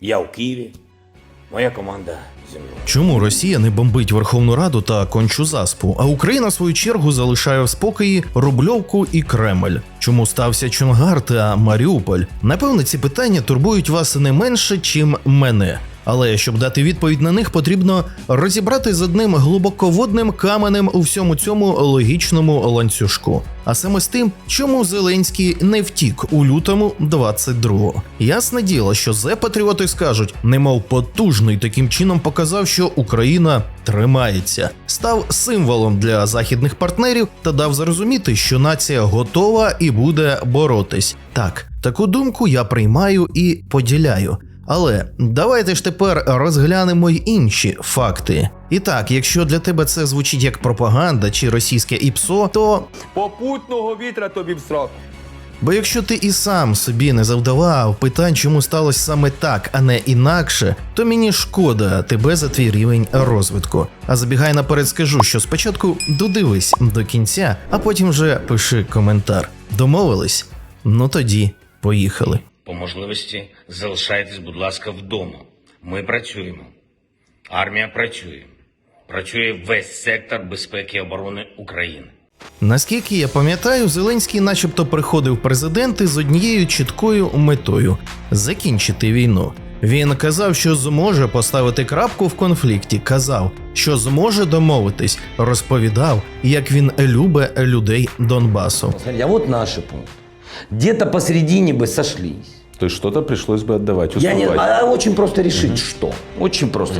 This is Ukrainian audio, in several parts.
Я у Києві, моя команда зі мною. Чому Росія не бомбить Верховну Раду та кончу заспу, а Україна в свою чергу залишає в спокої Рубльовку і Кремль? Чому стався Чонгар та Маріуполь? Напевне, ці питання турбують вас не менше, чим мене. Але щоб дати відповідь на них, потрібно розібрати з одним глибоководним каменем у всьому цьому логічному ланцюжку. А саме з тим, чому Зеленський не втік у лютому 22-го. Ясне діло, що зе патріоти скажуть, немов потужний таким чином показав, що Україна тримається, став символом для західних партнерів та дав зрозуміти, що нація готова і буде боротись. Так, таку думку я приймаю і поділяю. Але давайте ж тепер розглянемо й інші факти. І так, якщо для тебе це звучить як пропаганда чи російське ІПСО, то Попутного вітра тобі в сраку. Бо якщо ти і сам собі не завдавав питань, чому сталося саме так, а не інакше, то мені шкода тебе за твій рівень розвитку. А забігай наперед скажу, що спочатку додивись до кінця, а потім вже пиши коментар. Домовились? Ну тоді поїхали. По можливості залишайтесь, будь ласка, вдома. Ми працюємо. Армія працює. Працює весь сектор безпеки і оборони України. Наскільки я пам'ятаю, Зеленський, начебто, приходив президенти з однією чіткою метою закінчити війну. Він казав, що зможе поставити крапку в конфлікті, казав, що зможе домовитись, розповідав, як він любить людей Донбасу. А вот наши пункты. Где-то посередине бы сошлись. То есть что-то пришлось бы отдавать, Я уступать. не, а очень просто решить, что. Очень просто.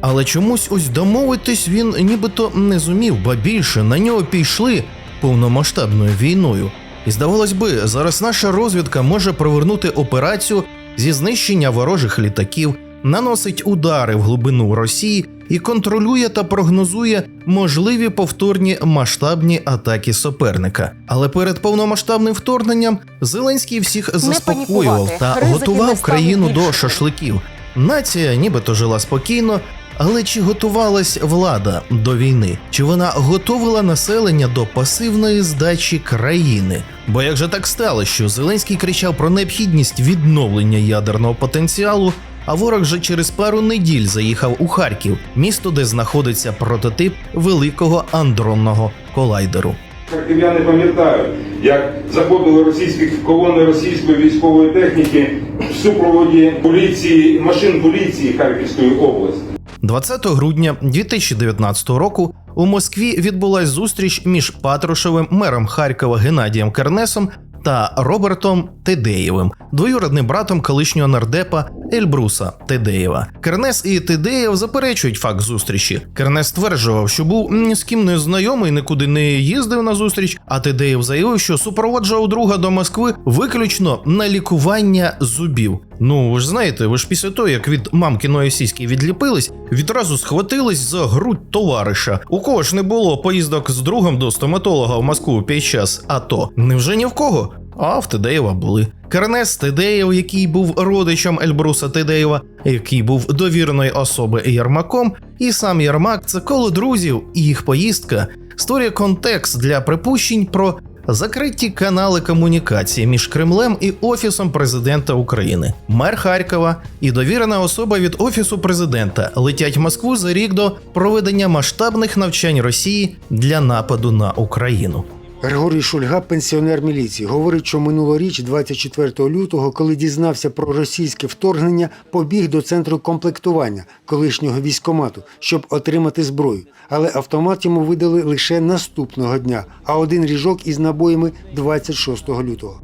Але чомусь ось домовитись він нібито не зумів, ба більше на нього пішли повномасштабною війною. І здавалось би, зараз наша розвідка може провернути операцію зі знищення ворожих літаків, наносить удари в глибину Росії і контролює та прогнозує можливі повторні масштабні атаки суперника. Але перед повномасштабним вторгненням Зеленський всіх заспокоював та Ризики готував країну до шашликів. Нація нібито жила спокійно, але чи готувалась влада до війни? Чи вона готовила населення до пасивної здачі країни? Бо як же так стало, що Зеленський кричав про необхідність відновлення ядерного потенціалу, а ворог же через пару неділь заїхав у Харків, місто, де знаходиться прототип великого андронного колайдеру. Харків'яни пам'ятають, як заходили російські колони російської військової техніки в супроводі поліції, машин поліції Харківської області. 20 грудня 2019 року у Москві відбулась зустріч між Патрушевим, мером Харкова Геннадієм Кернесом та Робертом Тедеєвим, двоюродним братом колишнього нардепа Ельбруса Тедеєва. Кернес і Тедеєв заперечують факт зустрічі. Кернес стверджував, що був ні з ким не знайомий, нікуди не їздив на зустріч. А Тедеєв заявив, що супроводжував друга до Москви виключно на лікування зубів. Ну ви ж знаєте, ви ж після того, як від мамкіної сіськи відліпились, відразу схватились за грудь товариша. У кого ж не було поїздок з другом до стоматолога в Москву під час АТО? Невже ні в кого? А в Тедеєва були. Кернес Тедеєв, який був родичем Ельбруса Тедеєва, який був довіреною особи Єрмаком, і сам Єрмак це коло друзів, і їх поїздка створює контекст для припущень про закриті канали комунікації між Кремлем і Офісом президента України. Мер Харкова і довірена особа від Офісу президента летять в Москву за рік до проведення масштабних навчань Росії для нападу на Україну. Григорій Шульга, пенсіонер міліції, говорить, що минулоріч, 24 лютого, коли дізнався про російське вторгнення, побіг до центру комплектування колишнього військомату, щоб отримати зброю. Але автомат йому видали лише наступного дня, а один ріжок із набоями 26 лютого.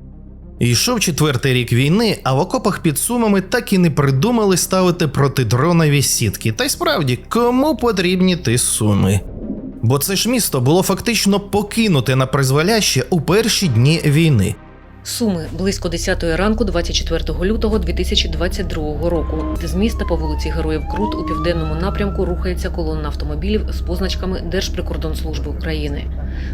Йшов четвертий рік війни, а в окопах під сумами так і не придумали ставити протидронові сітки. Та й справді, кому потрібні ті суми? Бо це ж місто було фактично покинуте на призволяще у перші дні війни. Суми близько 10 ранку, 24 лютого 2022 року. З міста по вулиці Героїв Крут у південному напрямку рухається колона автомобілів з позначками Держприкордонслужби України.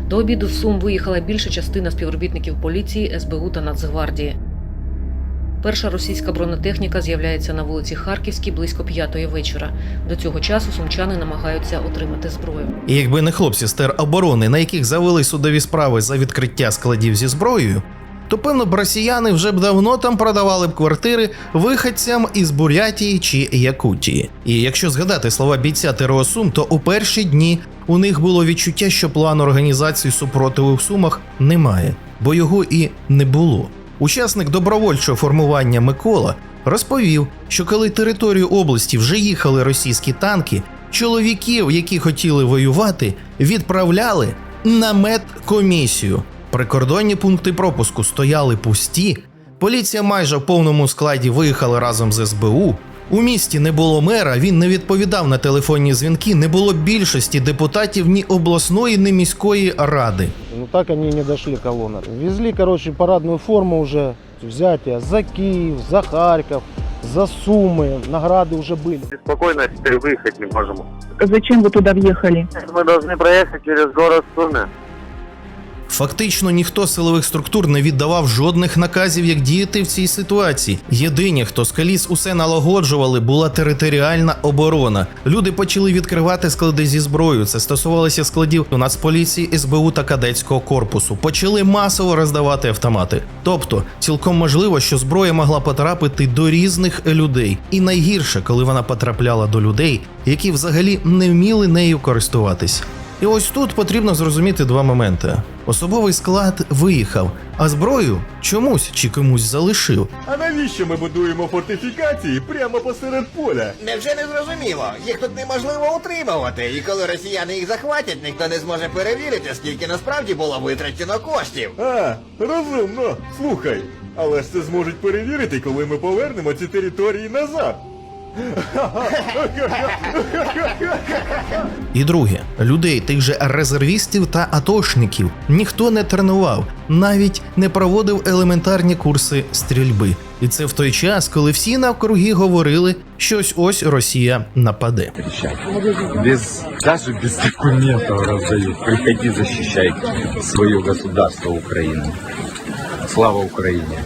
До обіду з Сум виїхала більша частина співробітників поліції, СБУ та Нацгвардії. Перша російська бронетехніка з'являється на вулиці Харківській близько п'ятої вечора. До цього часу сумчани намагаються отримати зброю. І якби не хлопці з тероборони, на яких завели судові справи за відкриття складів зі зброєю, то певно б росіяни вже б давно там продавали б квартири виходцям із Бурятії чи Якутії. І якщо згадати слова бійця ТРО-Сум, то у перші дні у них було відчуття, що плану організації супротиву в Сумах немає, бо його і не було. Учасник добровольчого формування Микола розповів, що коли територію області вже їхали російські танки, чоловіків, які хотіли воювати, відправляли на медкомісію. Прикордонні пункти пропуску стояли пусті. Поліція майже в повному складі виїхала разом з СБУ. У місті не було мера, він не відповідав на телефонні дзвінки, не було більшості депутатів ні обласної, ні міської ради. Ну так они и не дошли колонна. Везли, короче, парадную форму уже, взятие за Киев, за Харьков, за Сумы. Награды уже были. спокойно теперь выехать не можем. Зачем вы туда въехали? Мы должны проехать через город Суми. Фактично ніхто з силових структур не віддавав жодних наказів, як діяти в цій ситуації. Єдині, хто з коліс усе налагоджували, була територіальна оборона. Люди почали відкривати склади зі зброєю. Це стосувалося складів у Нацполіції, СБУ та кадетського корпусу. Почали масово роздавати автомати. Тобто, цілком можливо, що зброя могла потрапити до різних людей. І найгірше, коли вона потрапляла до людей, які взагалі не вміли нею користуватись. І ось тут потрібно зрозуміти два моменти: особовий склад виїхав, а зброю чомусь чи комусь залишив. А навіщо ми будуємо фортифікації прямо посеред поля? Невже не зрозуміло? Їх тут неможливо утримувати, і коли росіяни їх захватять, ніхто не зможе перевірити, скільки насправді було витрачено коштів. А, розумно. Слухай. Але ж це зможуть перевірити, коли ми повернемо ці території назад. І друге, людей, тих же резервістів та атошників ніхто не тренував, навіть не проводив елементарні курси стрільби. І це в той час, коли всі навкруги говорили, що ось ось Росія нападе. Без, даже без документов раздают. Приходи, защищай свое государство Украину. Слава Украине!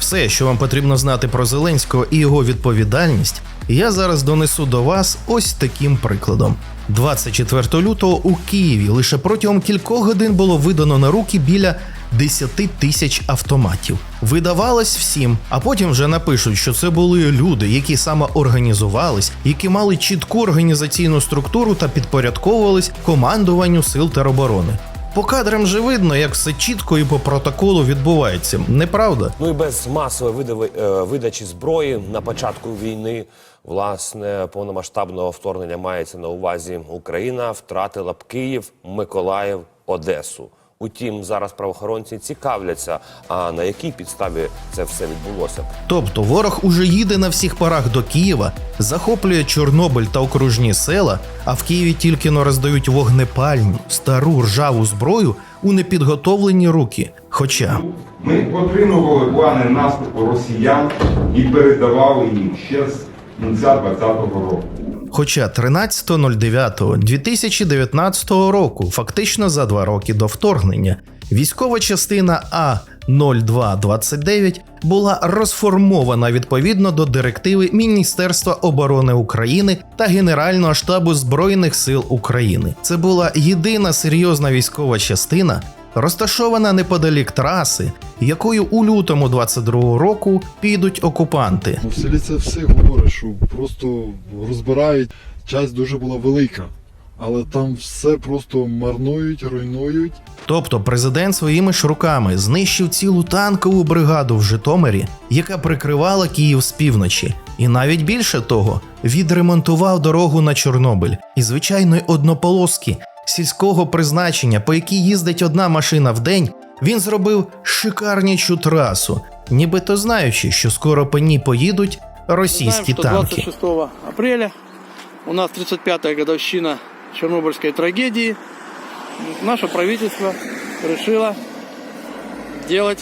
Все, що вам потрібно знати про Зеленського і його відповідальність, я зараз донесу до вас ось таким прикладом. 24 лютого у Києві лише протягом кількох годин було видано на руки біля 10 тисяч автоматів. Видавалось всім, а потім вже напишуть, що це були люди, які саме організувались, які мали чітку організаційну структуру та підпорядковувались командуванню сил тероборони. По кадрам же видно, як все чітко і по протоколу відбувається, неправда? Ну і без масової видави- е, видачі зброї на початку війни, власне, повномасштабного вторгнення мається на увазі Україна втратила б Київ, Миколаїв, Одесу. Утім, зараз правоохоронці цікавляться, а на якій підставі це все відбулося. Тобто ворог уже їде на всіх парах до Києва, захоплює Чорнобиль та окружні села, а в Києві тільки но роздають вогнепальну, стару ржаву зброю у непідготовлені руки. Хоча Ми отримували плани наступу росіян і передавали їм ще з кінця 2020 року. Хоча 13.09.2019 року, фактично за два роки до вторгнення, військова частина А 0229 була розформована відповідно до директиви Міністерства оборони України та Генерального штабу Збройних сил України. Це була єдина серйозна військова частина, розташована неподалік траси, якою у лютому 22 року підуть окупанти. В селі це все говорить, що просто розбирають. Часть дуже була велика, але там все просто марнують, руйнують. Тобто президент своїми ж руками знищив цілу танкову бригаду в Житомирі, яка прикривала Київ з півночі, і навіть більше того, відремонтував дорогу на Чорнобиль і звичайної однополоски сільського призначення, по якій їздить одна машина в день. Він зробив шикарнічу трасу, нібито знаючи, що скоро по ній поїдуть російські танки. 26 апреля у нас 35-я годовщина Чернобыльской трагедии. Наше правительство решило делать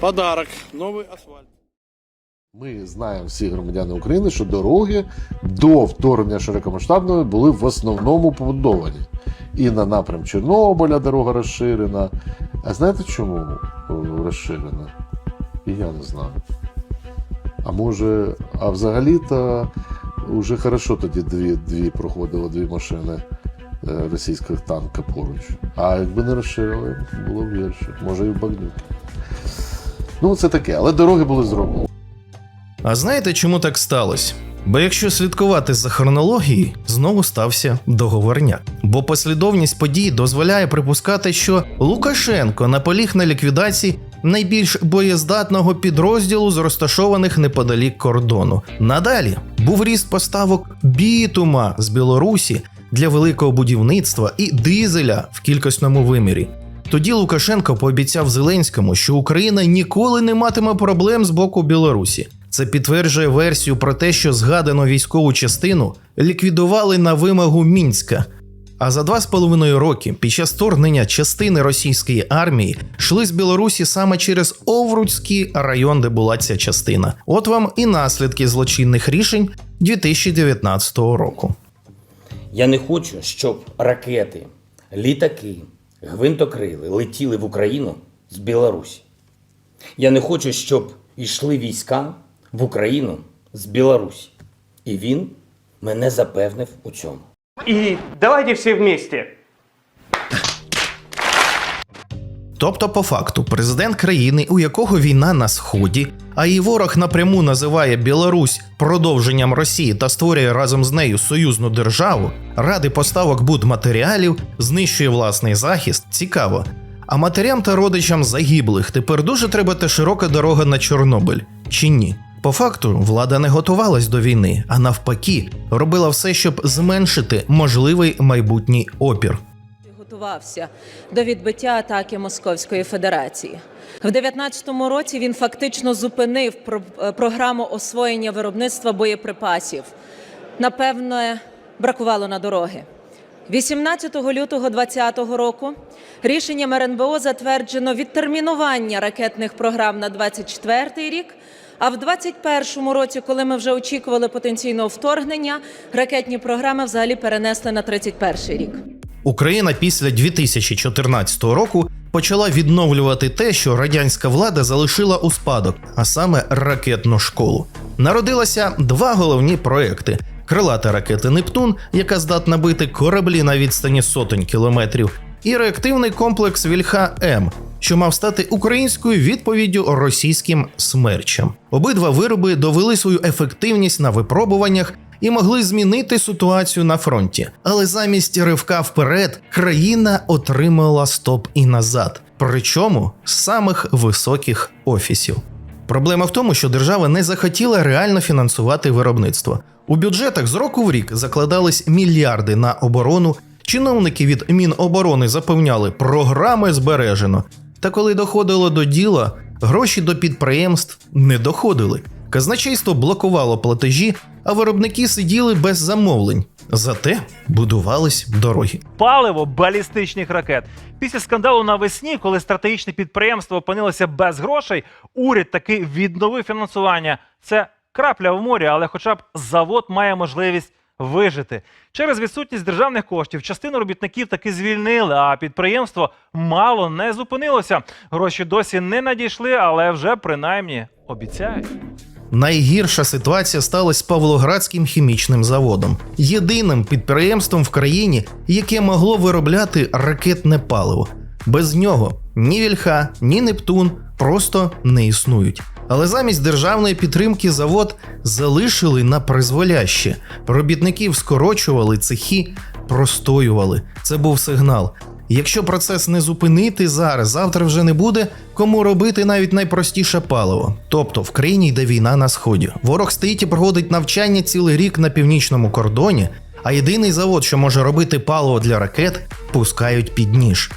подарок – новый асфальт. Ми знаємо всі громадяни України, що дороги до вторгнення широкомасштабної були в основному побудовані. І на напрям Чорнобиля дорога розширена. А знаєте чому е, розширена? Я не знаю. А може, а взагалі-то вже хорошо тоді дві, дві проходило дві машини е, російських танка поруч. А якби не розширили, було б гірше. Може і в Багнюки. Ну, це таке, але дороги були зроблені. А знаєте, чому так сталося? Бо якщо слідкувати за хронологією, знову стався договорняк. Бо послідовність подій дозволяє припускати, що Лукашенко наполіг на ліквідації найбільш боєздатного підрозділу з розташованих неподалік кордону. Надалі був ріст поставок бітума з Білорусі для великого будівництва і дизеля в кількісному вимірі. Тоді Лукашенко пообіцяв Зеленському, що Україна ніколи не матиме проблем з боку Білорусі. Це підтверджує версію про те, що згадану військову частину ліквідували на вимогу Мінська. А за два з половиною роки під час вторгнення частини російської армії йшли з Білорусі саме через Овруцький район, де була ця частина. От вам і наслідки злочинних рішень 2019 року. Я не хочу, щоб ракети, літаки, гвинтокрили летіли в Україну з Білорусі. Я не хочу, щоб йшли війська в Україну з Білорусі. І він мене запевнив у цьому. И давайте все вместе. Тобто, по факту, президент країни, у якого війна на сході, а її ворог напряму називає Білорусь продовженням Росії та створює разом з нею союзну державу, ради поставок будматеріалів, знищує власний захист. Цікаво. А матерям та родичам загиблих тепер дуже треба та широка дорога на Чорнобиль, чи ні? По факту, влада не готувалась до війни, а навпаки, робила все, щоб зменшити можливий майбутній опір. готувався до відбиття атаки Московської Федерації. В 19-му році він фактично зупинив про- е, програму освоєння виробництва боєприпасів. Напевне, бракувало на дороги. 18 лютого 2020 року рішенням РНБО затверджено відтермінування ракетних програм на 24 рік. А в 21-му році, коли ми вже очікували потенційного вторгнення, ракетні програми взагалі перенесли на 31 рік. Україна після 2014 року почала відновлювати те, що радянська влада залишила у спадок, а саме ракетну школу. Народилося два головні проекти: крилата ракета Нептун, яка здатна бити кораблі на відстані сотень кілометрів, і реактивний комплекс Вільха М, що мав стати українською відповіддю російським смерчам. Обидва вироби довели свою ефективність на випробуваннях і могли змінити ситуацію на фронті. Але замість ривка вперед країна отримала стоп і назад, причому з самих високих офісів. Проблема в тому, що держава не захотіла реально фінансувати виробництво. У бюджетах з року в рік закладались мільярди на оборону. Чиновники від Міноборони запевняли, програми збережено. Та коли доходило до діла, гроші до підприємств не доходили. Казначейство блокувало платежі, а виробники сиділи без замовлень. Зате будувались дороги. Паливо балістичних ракет. Після скандалу навесні, коли стратегічне підприємство опинилося без грошей, уряд таки відновив фінансування. Це крапля в морі, але хоча б завод має можливість вижити. Через відсутність державних коштів частину робітників таки звільнили, а підприємство мало не зупинилося. Гроші досі не надійшли, але вже принаймні обіцяють. Найгірша ситуація сталася з Павлоградським хімічним заводом, єдиним підприємством в країні, яке могло виробляти ракетне паливо. Без нього ні Вільха, ні Нептун просто не існують. Але замість державної підтримки завод залишили на призволяще. Робітників скорочували, цехи простоювали. Це був сигнал. Якщо процес не зупинити зараз, завтра вже не буде кому робити навіть найпростіше паливо. Тобто в країні йде війна на сході. Ворог стоїть і проводить навчання цілий рік на північному кордоні, а єдиний завод, що може робити паливо для ракет, пускають під ніж.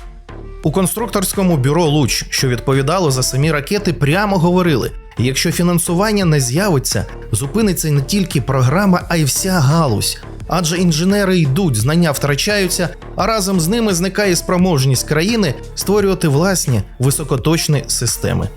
У конструкторському бюро Луч, що відповідало за самі ракети, прямо говорили: якщо фінансування не з'явиться, зупиниться не тільки програма, а й вся галузь. Адже інженери йдуть, знання втрачаються, а разом з ними зникає спроможність країни створювати власні високоточні системи.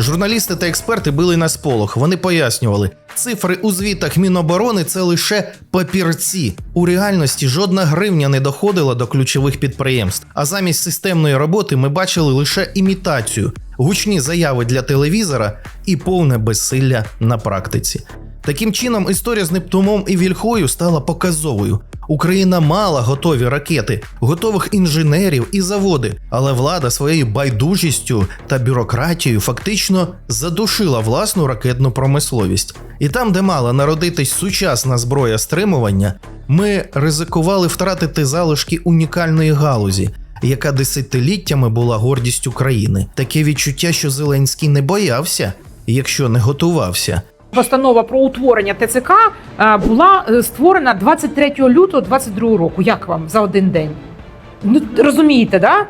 Журналісти та експерти били на сполох. Вони пояснювали, цифри у звітах Міноборони це лише папірці. У реальності жодна гривня не доходила до ключових підприємств. А замість системної роботи ми бачили лише імітацію, гучні заяви для телевізора і повне безсилля на практиці. Таким чином, історія з Нептуном і Вільхою стала показовою. Україна мала готові ракети, готових інженерів і заводи, але влада своєю байдужістю та бюрократією фактично задушила власну ракетну промисловість. І там, де мала народитись сучасна зброя стримування, ми ризикували втратити залишки унікальної галузі, яка десятиліттями була гордістю країни. Таке відчуття, що Зеленський не боявся, якщо не готувався Постанова про утворення ТЦК е, була е, створена 23 лютого 22 року. Як вам за один день? Ну розумієте, да?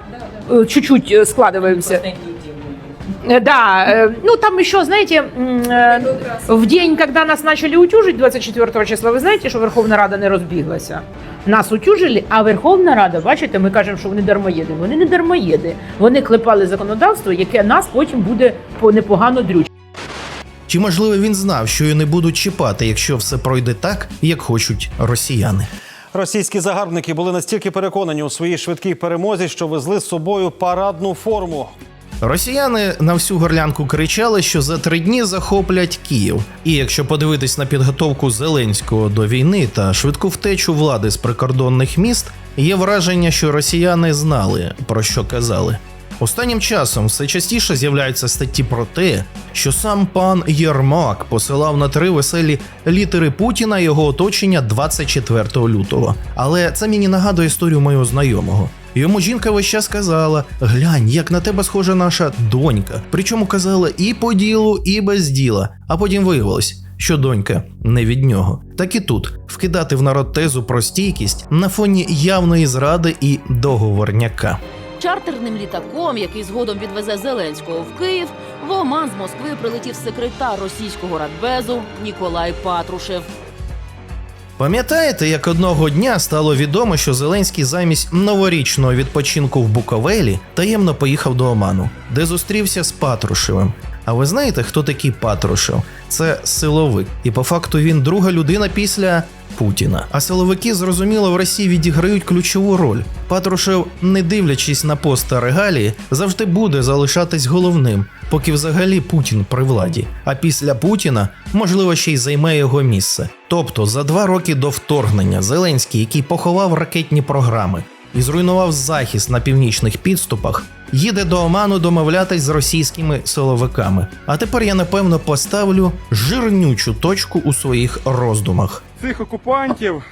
Е, Чуть-чуть е, складываемся. Э, Да, э, ну там еще, знаете, м, э, в день, когда нас начали утюжить 24 числа, ви знаєте, що Верховна Рада не розбіглася. Нас утюжили, а Верховна Рада, бачите, ми кажемо, що вони дармоєди. Вони не дармоєди. Вони клепали законодавство, яке нас потім буде по- непогано дрючити. Чи можливо він знав, що її не будуть чіпати, якщо все пройде так, як хочуть росіяни? Російські загарбники були настільки переконані у своїй швидкій перемозі, що везли з собою парадну форму. Росіяни на всю горлянку кричали, що за три дні захоплять Київ. І якщо подивитись на підготовку Зеленського до війни та швидку втечу влади з прикордонних міст, є враження, що росіяни знали про що казали. Останнім часом все частіше з'являються статті про те, що сам пан Єрмак посилав на три веселі літери Путіна і його оточення 24 лютого. Але це мені нагадує історію моєго знайомого. Йому жінка весь час казала: глянь, як на тебе схожа наша донька. Причому казала і по ділу, і без діла. А потім виявилось, що донька не від нього. Так і тут вкидати в народ тезу про стійкість на фоні явної зради і договорняка. Чартерним літаком, який згодом відвезе Зеленського в Київ, в Оман з Москви прилетів секретар російського радбезу Ніколай Патрушев. Пам'ятаєте, як одного дня стало відомо, що Зеленський замість новорічного відпочинку в Буковелі таємно поїхав до Оману, де зустрівся з Патрушевим. А ви знаєте, хто такий Патрушев? Це силовик, і по факту він друга людина після Путіна. А силовики, зрозуміло, в Росії відіграють ключову роль. Патрушев, не дивлячись на пост та регалії, завжди буде залишатись головним, поки взагалі Путін при владі. А після Путіна, можливо, ще й займе його місце. Тобто, за два роки до вторгнення Зеленський, який поховав ракетні програми і зруйнував захист на північних підступах, їде до Оману домовлятись з російськими силовиками. А тепер я напевно поставлю жирнючу точку у своїх роздумах. цих окупантів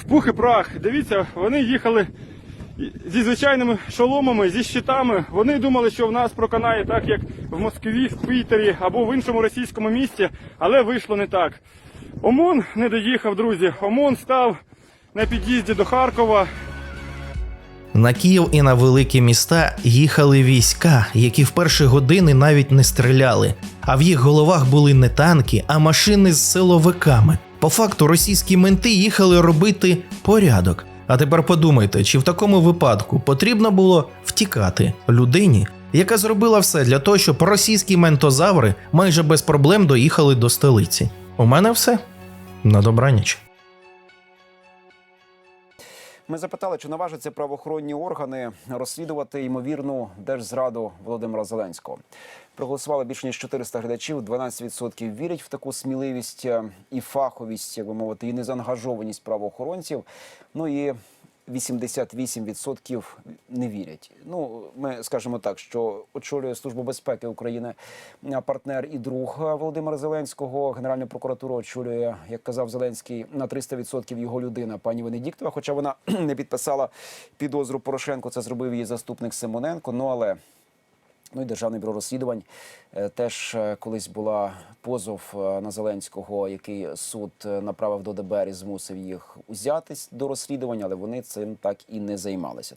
в пух і прах. Дивіться, вони їхали зі звичайними шоломами, зі щитами. Вони думали, що в нас проканає так, як в Москві, в Пітері або в іншому російському місті, але вийшло не так. ОМОН не доїхав, друзі. ОМОН став на під'їзді до Харкова. На Київ і на великі міста їхали війська, які в перші години навіть не стріляли, а в їх головах були не танки, а машини з силовиками. По факту російські менти їхали робити порядок. А тепер подумайте, чи в такому випадку потрібно було втікати людині, яка зробила все для того, щоб російські ментозаври майже без проблем доїхали до столиці. У мене все. На добраніч. Ми запитали, чи наважаться правоохоронні органи розслідувати ймовірну держзраду Володимира Зеленського. Проголосували більше ніж 400 глядачів. 12% вірять в таку сміливість е, і фаховість, як би мовити, і незаангажованість правоохоронців. Ну і 88% не вірять. Ну, ми скажемо так, що очолює Службу безпеки України партнер і друг Володимира Зеленського. Генеральну прокуратуру очолює, як казав Зеленський, на 300% його людина, пані Венедіктова. Хоча вона не підписала підозру Порошенко, це зробив її заступник Симоненко. Ну але Ну і державне бюро розслідувань е, теж е, колись була позов е, на Зеленського, який суд направив до ДБР і змусив їх узятись до розслідування, але вони цим так і не займалися.